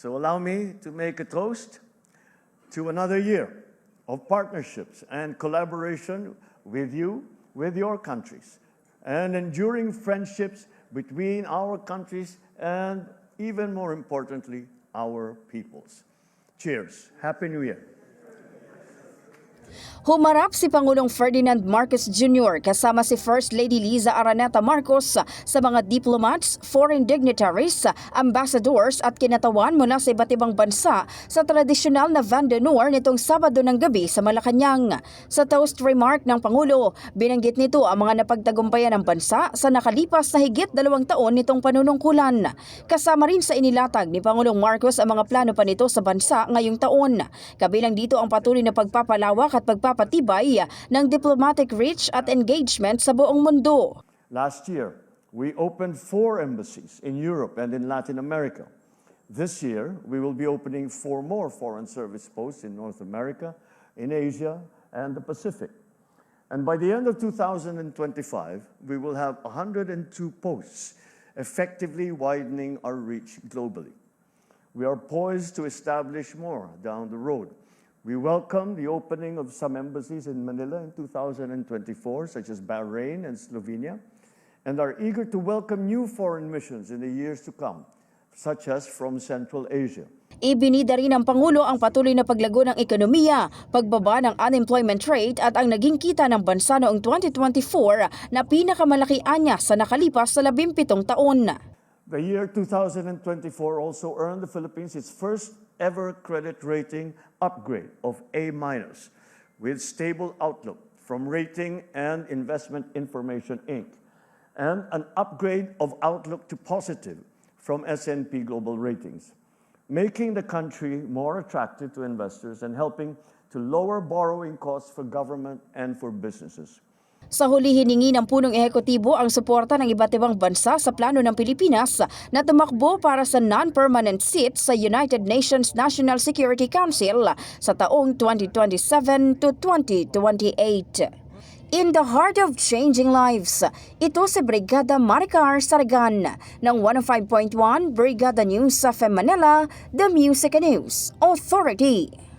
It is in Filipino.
So allow me to make a toast to another year of partnerships and collaboration with you, with your countries, and enduring friendships between our countries and, even more importantly, our peoples. Cheers. Happy New Year. Humarap si Pangulong Ferdinand Marcos Jr. kasama si First Lady Liza Araneta Marcos sa mga diplomats, foreign dignitaries, ambassadors at kinatawan mula sa iba't ibang bansa sa tradisyonal na Van d'Honneur nitong Sabado ng gabi sa Malacanang. Sa toast remark ng Pangulo, binanggit nito ang mga napagtagumpayan ng bansa sa nakalipas na higit dalawang taon nitong panunungkulan. Kasama rin sa inilatag ni Pangulong Marcos ang mga plano pa nito sa bansa ngayong taon. Kabilang dito ang patuloy na pagpapalawak at pagpapatibay ng diplomatic reach at engagement sa buong mundo. Last year, we opened four embassies in Europe and in Latin America. This year, we will be opening four more foreign service posts in North America, in Asia, and the Pacific. And by the end of 2025, we will have 102 posts, effectively widening our reach globally. We are poised to establish more down the road. We welcome the opening of some embassies in Manila in 2024, such as Bahrain and Slovenia, and are eager to welcome new foreign missions in the years to come, such as from Central Asia. Ibinida rin ng Pangulo ang patuloy na paglago ng ekonomiya, pagbaba ng unemployment rate at ang naging kita ng bansa noong 2024 na pinakamalaki anya sa nakalipas sa 17 taon. The year 2024 also earned the Philippines its first ever credit rating upgrade of A minus with stable outlook from Rating and Investment Information Inc. and an upgrade of outlook to positive from S&P Global Ratings, making the country more attractive to investors and helping to lower borrowing costs for government and for businesses. Sa huli hiningi ng punong ehekutibo ang suporta ng iba't ibang bansa sa plano ng Pilipinas na tumakbo para sa non-permanent seat sa United Nations National Security Council sa taong 2027 to 2028. In the heart of changing lives, ito si Brigada Maricar Saragan ng 105.1 Brigada News sa Manila, The Music News Authority.